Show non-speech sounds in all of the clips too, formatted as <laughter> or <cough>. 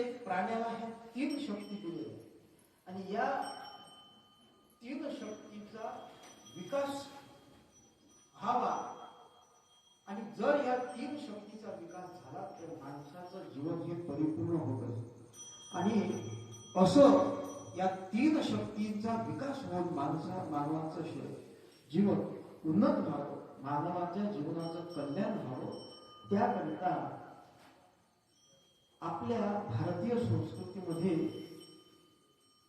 प्रत्येक प्राण्याला ह्या तीन शक्ती दिलेल्या आणि या तीन शक्तीचा विकास व्हावा. आणि जर या तीन शक्तीचा विकास झाला तर माणसाचं जीवन हे परिपूर्ण होत असतं. आणि असं या तीन शक्तींचा विकास होऊन माणसा मानवाचं श- जीवन उन्नत व्हावं मानवाच्या जीवनाचं कल्याण व्हावं त्याकरिता आपल्या भारतीय संस्कृतीमध्ये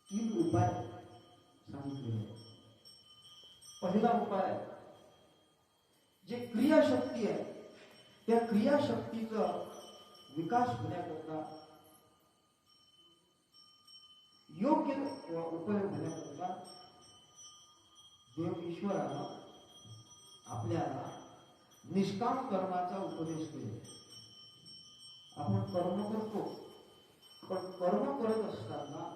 तीन उपाय सांगितलेले आहेत. पहिला उपाय, जे क्रियाशक्ती आहे, त्या क्रियाशक्तीचा विकास होण्याकरता योग्य उपयोग होण्याकरता देव ईश्वरानं आपल्याला निष्काम कर्माचा उपदेश केला आपण कर्म करतो पण कर्म करत असताना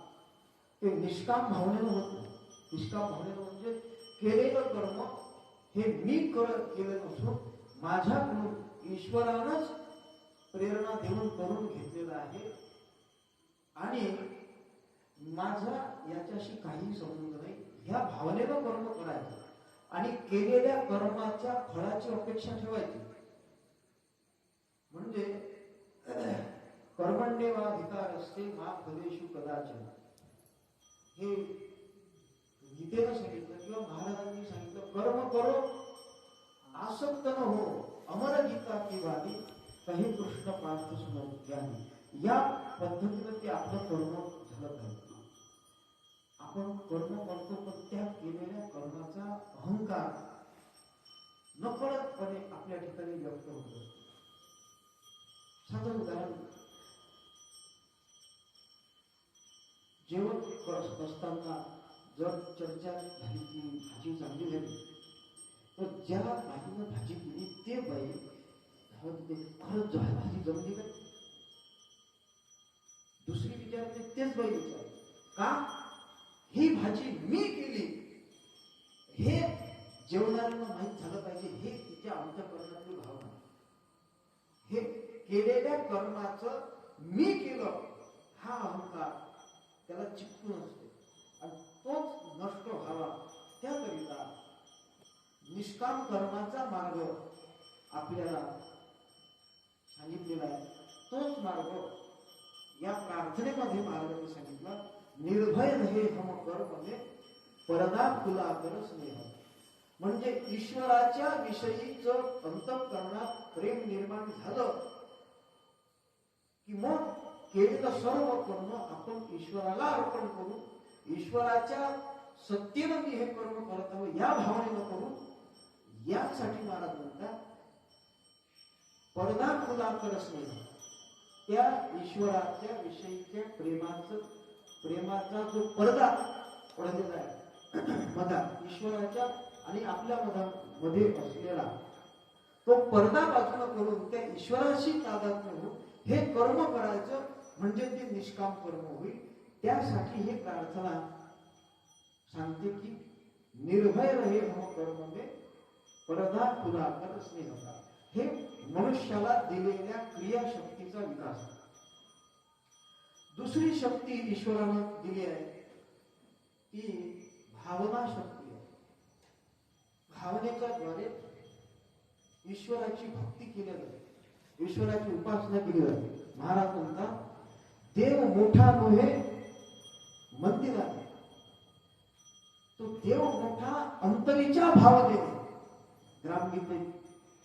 ते निष्काम भावनेनं होत नाही. निष्काम भावनेनं म्हणजे केलेलं कर्म हे मी करत केलं नसून माझ्याकडून ईश्वरानंच प्रेरणा देऊन करून घेतलेलं आहे. आणि माझा याच्याशी काही संबंध नाही. ह्या भावनेनं कर्म करायचं आणि केलेल्या कर्माच्या फळाची अपेक्षा ठेवायची. म्हणजे कर्मण्यवाधिकार असते मा फलेशू कदाचन हे गीतेनं सांगितलं किंवा महाराजांनी सांगितलं कर्म करो आसक्त न हो अमर गीता की वादी काही कृष्ण पार्थ ज्ञानी या पद्धतीनं ते आपलं कर्म झालं पाहिजे. आपण कर्म करतो पण त्या केलेल्या कर्माचा अहंकार नकळतपणे आपल्या ठिकाणी व्यक्त होत असतो. साधं उदाहरण जेवण बसताना जर चर्चा झाली की भाजी चांगली झाली तर ज्या बाईनं भाजी केली ते बाई धावत होते, खरंच भाजी जमली का दुसरी विचारते तेच बाई विचार का ही भाजी मी केली हे जेवणाऱ्यांना माहीत झालं पाहिजे हे तिच्या अंतकरणातली भावना हे केलेल्या कर्माचं मी केलं हा अहंकार त्याला चिकटून असते. आणि तोच नष्ट व्हावा. त्याकरिता निष्काम कर्माचा मार्ग आपल्याला सांगितलेला आहे. तोच मार्ग या प्रार्थनेमध्ये महाराजांनी सांगितला निर्भय हे हम म्हणजे परदा खुला कर स्नेह. म्हणजे ईश्वराच्या विषयीच अंतकरणात प्रेम निर्माण झालं केलेलं सर्व कर्म आपण ईश्वराला अर्पण करू ईश्वराच्या सत्तेनं मी हे कर्म करत आहोत या भावनेनं करू यासाठी महाराज म्हणतात पडदा खुला करस नाही त्या ईश्वराच्या विषयीच्या प्रेमाचं प्रेमाचा जो पडदा पडलेला आहे मधा ईश्वराच्या आणि आपल्या मधा मध्ये असलेला तो पडदा बाजूला करून त्या ईश्वराशी तादात्म्य होऊन हे कर्म करायचं म्हणजे ते निष्काम कर्म होईल. त्यासाठी हे प्रार्थना सांगते की निर्भय रहे हम कर्म मे परदा पुराकर स्नेहता. स्नेह हे मनुष्याला दिलेल्या क्रियाशक्तीचा विकास. दुसरी शक्ती ईश्वरानं दिली आहे ती भावना शक्ती आहे. भावनेच्या द्वारे ईश्वराची भक्ती केली जाते. ईश्वराची उपासना केली जाते. महाराज म्हणतात देव मोठा नव्हे मंदिरात तो देव मोठा अंतरीच्या भाव देव ग्रामगीते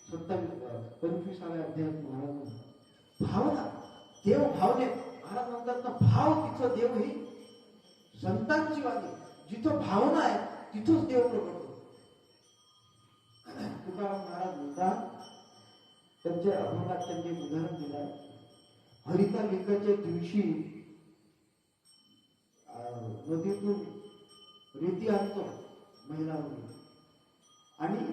सत्तावीस पंचवीसाव्या अध्यायात महाराज भावना देव भावनेत महाराज म्हणतात ना भाव तिथं देव ही संतांची वाणी जिथं भावना आहे तिथंच देव प्रकट होतो. तुकाराम महाराज म्हणतात त्यांच्या अभंगात त्यांनी उदाहरण दिलं आहे. हरिता लेखाच्या दिवशी नदीतून रेती आणतो महिला आणि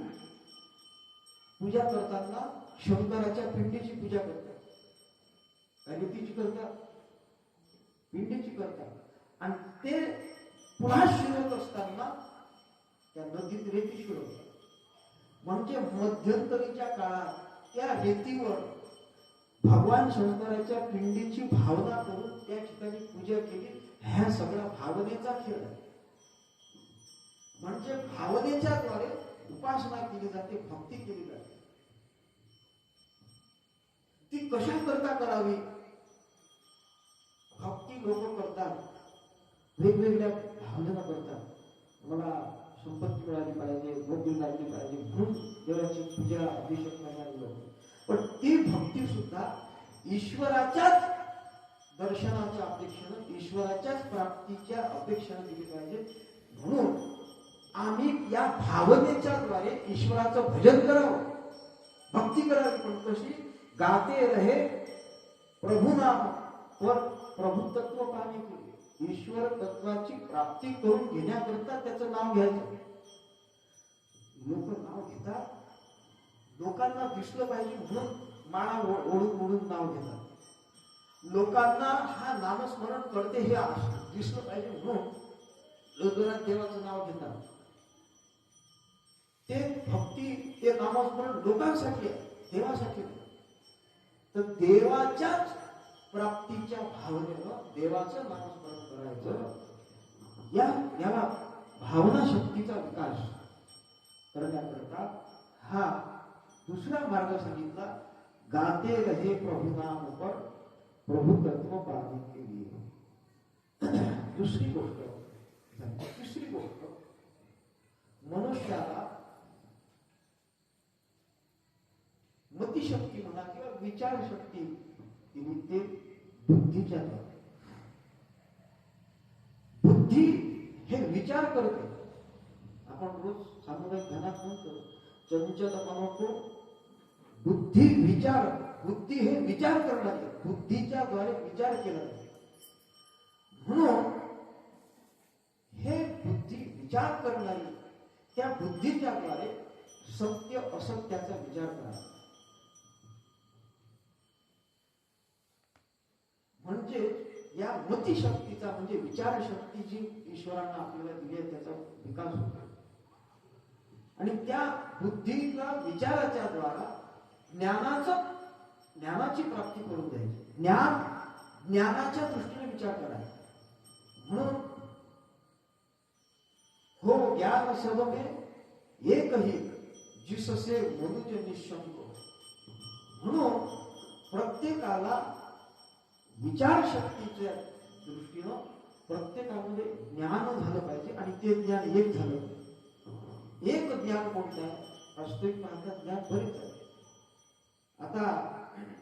पूजा करताना शंकराच्या पिंडीची पूजा करतात. काय रेतीची करतात? पिंडीची करतात. आणि ते पुन्हा शिरत असताना त्या नदीत रेती शिरवतात. म्हणजे मध्यंतरीच्या काळात त्या रेतीवर भगवान शंकराच्या पिंडीची भावना करून त्या ठिकाणी पूजा केली. ह्या सगळा भावनेचा खेळ आहे. म्हणजे भावनेच्या द्वारे उपासना केली जाते भक्ती केली जाते. ती कशा करता करावी? भक्ती लोक करतात. वेगवेगळ्या भावना करतात. मला संपत्ती मिळाली पाहिजे नोकरी लागली पाहिजे म्हणून देवाची पूजा अभिषेक करणारी लोक. पण ती भक्ती सुद्धा ईश्वराच्याच दर्शनाच्या अपेक्षेनं ईश्वराच्याच प्राप्तीच्या अपेक्षेनं दिली पाहिजे. म्हणून आम्ही या भावनेच्या द्वारे ईश्वराचं भजन करावं. भक्ती करावी पण तशी गाते रहे प्रभू नाम वर प्रभुतत्व पाणी ईश्वर तत्वाची प्राप्ती करून घेण्याकरता त्याचं नाव घ्यायचं. लोक नाव घेतात लोकांना दिसलं पाहिजे म्हणून माळा ओढून ओढून नाव घेतात. लोकांना हा नामस्मरण करते हे दिसलं पाहिजे म्हणून लोकांना देवाचं नाव घेतात. ते भक्ती ते नामस्मरण लोकांसाठी आहे देवासाठी तर देवाच्याच प्राप्तीच्या भावनेनं देवाचं नामस्मरण करायचं. या याला भावना शक्तीचा विकास करण्याकरता हा दुसरा मार्ग सांगितला गाते रहे प्रभु नाम पर प्रभु तत्व पाने के लिए दुसरी गोष्ट. तिसरी गोष्ट, मनुष्याला मतिशक्ती म्हणा किंवा विचारशक्ती दिली ते बुद्धीच्या बुद्धी हे विचार करते आपण रोज सामुदायिक ध्यानात म्हणतो चंचल मनको बुद्धी विचार बुद्धी हे विचार करणारी बुद्धीच्या द्वारे विचार केला. जातो म्हणून हे बुद्धी विचार करणारी त्या बुद्धीच्या द्वारे सत्य असत्याचा विचार करा. म्हणजे या मतिशक्तीचा म्हणजे विचारशक्ती जी ईश्वरानं आपल्याला दिली आहे त्याचा विकास होतो. आणि त्या बुद्धीला विचाराच्या द्वारा ज्ञानाचं ज्ञानाची प्राप्ती करून द्यायची. ज्ञान ज्ञानाच्या दृष्टीने विचार करायचा. म्हणून हो ज्ञान सब एकही जिससे मनुज निशंक म्हणून प्रत्येकाला विचारशक्तीच्या दृष्टीनं प्रत्येकामध्ये ज्ञान झालं पाहिजे आणि ते ज्ञान एक झालं एक ज्ञान कोणतं आहे? वास्तविक ज्ञान बरेच आहे. आता आम्ही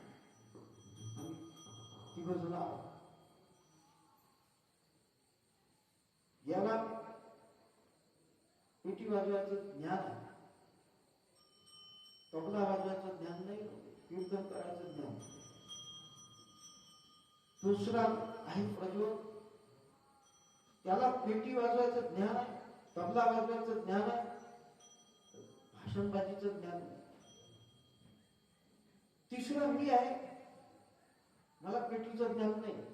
तिघं आहोत. याला पेटी वाजवायचं ज्ञान आहे तबला वाजवायचं ज्ञान नाही कीर्तन करायचं ज्ञान नाही. दुसरा आहे प्रज्वल त्याला पेटी वाजवायचं ज्ञान आहे तबला वाजवायचं ज्ञान आहे भाषणबाजीचं ज्ञान तिसरा मी आहे. मला पेटीचं ज्ञान नाही.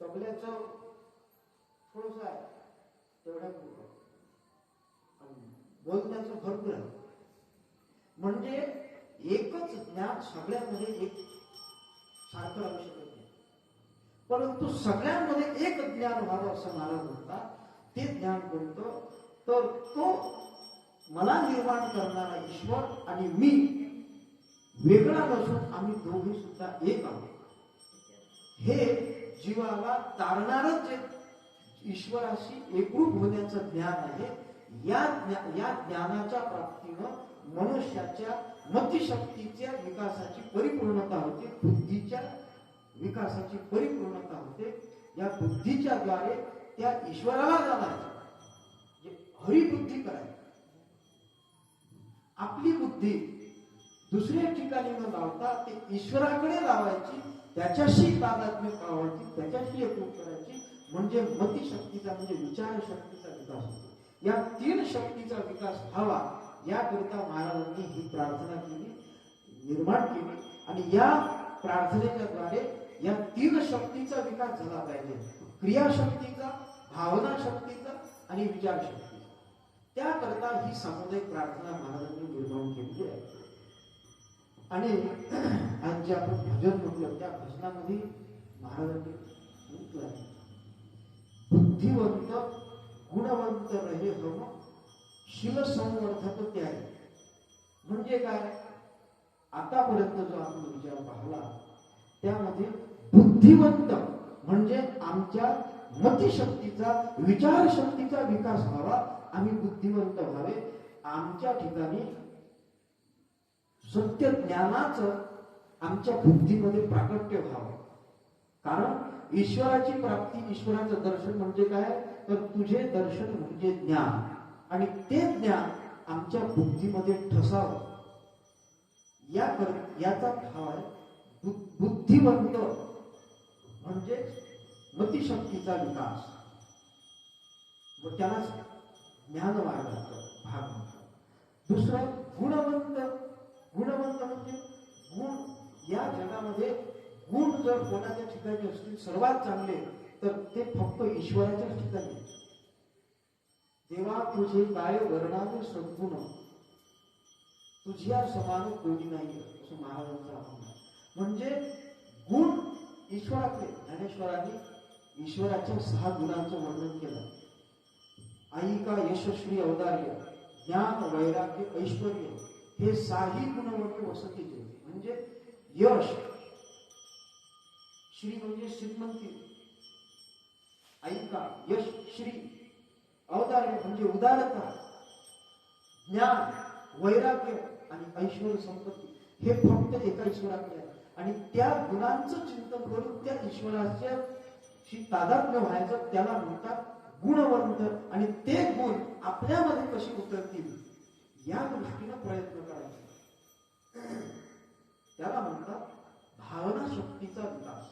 तबल्याचं थोडस आहे. तेवढ्या बोलण्याचं भरपूर आहे म्हणजे एकच ज्ञान सगळ्यांमध्ये एक सारखं राहू शकत नाही. परंतु सगळ्यांमध्ये एक ज्ञान व्हावं असं मला म्हणतात. ते ज्ञान कोणतं? तर तो मला निर्माण करणारा ईश्वर आणि मी. वेगळा नसून आम्ही दोघे सुद्धा एक आहोत. हे जीवाला तारणारच जे ईश्वराशी एकरूप होण्याचं ज्ञान आहे या या ज्ञानाच्या प्राप्तीनं मनुष्याच्या मतिशक्तीच्या विकासाची परिपूर्णता होते बुद्धीच्या विकासाची परिपूर्णता होते. या बुद्धीच्या द्वारे त्या ईश्वराला जाणार जे म्हणजे हरिबुद्धी करायची. आपली बुद्धी दुसऱ्या ठिकाणी न लावता ते ईश्वराकडे लावायची त्याच्याशी तादात्म्य पावायची त्याच्याशी एकरूप करायची म्हणजे मतिशक्तीचा म्हणजे विचारशक्तीचा विकास होतो. या तीन शक्तीचा विकास व्हावा याकरिता महाराजांनी ही प्रार्थना केली निर्माण केली आणि या प्रार्थनेच्या द्वारे या तीन शक्तीचा विकास झाला पाहिजे. क्रियाशक्तीचा भावना शक्तीचा आणि विचार शक्तीचा त्याकरता ही सामुदायिक प्रार्थना महाराजांनी निर्माण केलेली आहे. आणि आज जे आपण भजन म्हटलं त्या भजनामध्ये महाराजांनी म्हटलं आहे बुद्धिवंत गुणवंत रहे हम शिवसंवर्धक त्याग. म्हणजे काय? आतापर्यंत जो आपण विचार पाहला त्यामध्ये बुद्धिवंत म्हणजे आमच्या मतिशक्तीचा विचारशक्तीचा विकास व्हावा. आम्ही बुद्धिवंत व्हावे. आमच्या ठिकाणी सत्य ज्ञानाचं आमच्या बुद्धीमध्ये प्राकट्य व्हावं. कारण ईश्वराची प्राप्ती ईश्वराचं दर्शन म्हणजे काय? तर तुझे दर्शन म्हणजे ज्ञान. आणि ते ज्ञान आमच्या बुद्धीमध्ये ठसावं. या कर याचा भाव आहे बुद्धिवंत म्हणजे मतिशक्तीचा विकास. व त्यालाच ज्ञान मार्गाचा भाग म्हणतात. दुसरं गुणवंत गुणवंत म्हणजे गुण या जगामध्ये गुण जर कोणाच्या ठिकाणी असतील सर्वात चांगले तर ते फक्त ईश्वराच्याच ठिकाणी. देवा तुझे काय वर्णावे सद्गुण तुझ्या समान कोणी नाही असं महाराजांचं म्हणणं म्हणजे गुण ईश्वराचे ज्ञानेश्वरांनी ईश्वराच्या सहा गुणांचं वर्णन केलं. आई का यशस्वी औदार्य ज्ञान वैराग्य ऐश्वर हे साही गुणवंत वसतीचे म्हणजे यश. श्री म्हणजे श्रीमंती. ऐका यश श्री. अवतार्य म्हणजे उदारता. ज्ञान वैराग्य आणि ऐश्वर संपत्ती. हे फक्त एका ईश्वराकडे आहे. आणि त्या गुणांचं चिंतन करून त्या ईश्वराच्या शी तादात्म्य व्हायचं त्याला म्हणतात गुणवंत. आणि ते गुण आपल्यामध्ये कशी उतरतील? या दृष्टीनं प्रयत्न करायचा. <clears throat> त्याला म्हणतात भावना शक्तीचा विकास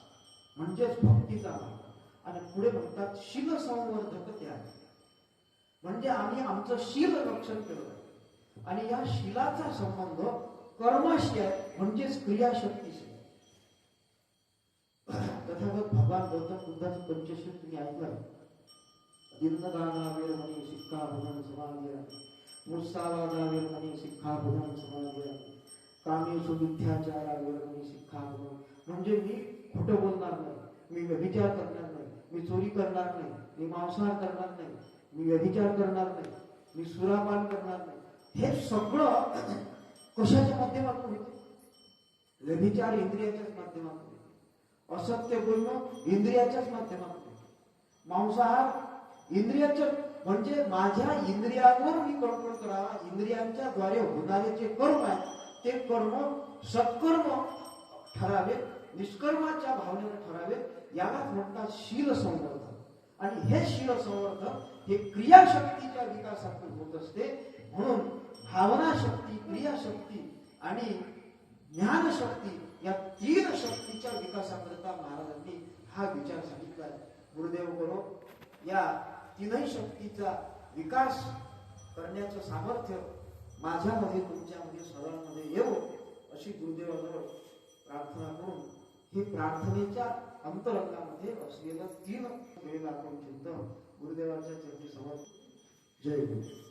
म्हणजेच भक्तीचा भाव आणि पुढे म्हणतात शील संवर्धक त्याग. म्हणजे आम्ही आमचं शील रक्षण केलं आणि या शिलाचा संबंध कर्माशी आहे म्हणजेच क्रियाशक्तीशी <clears throat> तथागत भगवान गौतम बुद्धाचं पंचशील तुम्ही ऐकलं? दिनदाना म्हणजे शिक्का भुवन समाज मुसावादा वेळमणी शिक्खा भुवन समाधिया कामेशु मिथ्याचारा म्हणजे मी खोटं बोलणार नाही. मी व्यभिचार करणार नाही. मी चोरी करणार नाही. मी मांसाहार करणार नाही. मी व्यभिचार करणार नाही. मी सुरापान करणार नाही. हे सगळं <clears throat> कशाच्या माध्यमातून होते? व्यभिचार इंद्रियाच्याच माध्यमातून होते. असत्य बोलणं इंद्रियाच्याच माध्यमातून होते. मांसाहार इंद्रियाच्या म्हणजे माझ्या इंद्रियांवर मी कंट्रोल करावा इंद्रियांच्या द्वारे होणारे जे कर्म आहे ते कर्म सत्कर्म ठरावे निष्कर्माच्या भावनेने ठरावे यालाच म्हणतात शील संवर्धन आणि हे शील संवर्धन हे क्रियाशक्तीच्या विकासातून होत असते. म्हणून भावना शक्ती क्रियाशक्ती आणि ज्ञानशक्ती या तीन शक्तीच्या विकासाकरिता महाराजांनी हा विचार सांगितला गुरुदेव करो या तीनही शक्तीचा विकास करण्याचं सामर्थ्य माझ्यामध्ये तुमच्यामध्ये सर्वांमध्ये येवो अशी गुरुदेवाजवळ प्रार्थना करून ही प्रार्थनेच्या अंतरंगामध्ये असलेलं तीन वेळ आपण चिंतन गुरुदेवाच्या चर्चेसमोर जय गुरु.